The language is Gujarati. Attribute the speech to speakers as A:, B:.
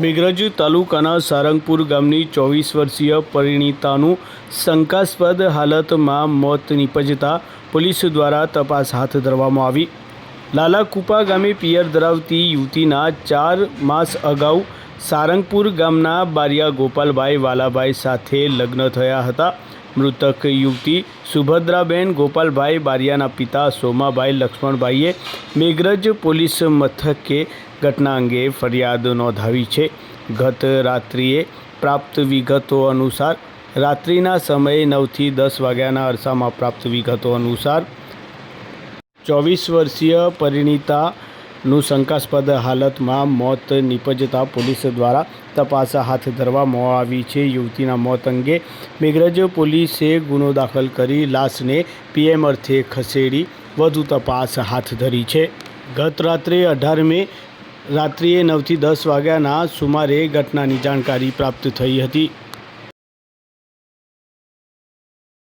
A: મેઘરજ તાલુકાના સારંગપુર ગામની ચોવીસ વર્ષીય પરિણીતાનું શંકાસ્પદ હાલતમાં મોત નીપજતા પોલીસ દ્વારા તપાસ હાથ ધરવામાં આવી. લાલાકુપા ગામે પિયર ધરાવતી યુવતીના ચાર માસ અગાઉ સારંગપુર ગામના બારિયા ગોપાલભાઈ વાલાભાઈ સાથે લગ્ન થયા હતા. મૃતક યુવતી સુભદ્રાબેન ગોપાલભાઈ બારિયાના પિતા સોમાભાઈ લક્ષ્મણભાઈએ મેઘરજ પોલીસ મથકે ઘટના અંગે ફરિયાદ નોંધાવી છે. ગત રાત્રિએ પ્રાપ્ત વિગતો અનુસાર રાત્રિના સમયે નવથી દસ વાગ્યાના અરસામાં પ્રાપ્ત વિગતો અનુસાર ચોવીસ વર્ષીય પરિણીતાનું શંકાસ્પદ હાલતમાં મોત નિપજતા પોલીસ દ્વારા તપાસ હાથ ધરવામાં આવી છે. યુવતીના મોત અંગે મેઘરજ પોલીસે ગુનો દાખલ કરી લાશને પીએમ અર્થે ખસેડી વધુ તપાસ હાથ ધરી છે. ગત રાત્રે અઢાર મે રાત્રિએ નવથી દસ વાગ્યાના સુમારે ઘટનાની જાણકારી પ્રાપ્ત થઈ હતી.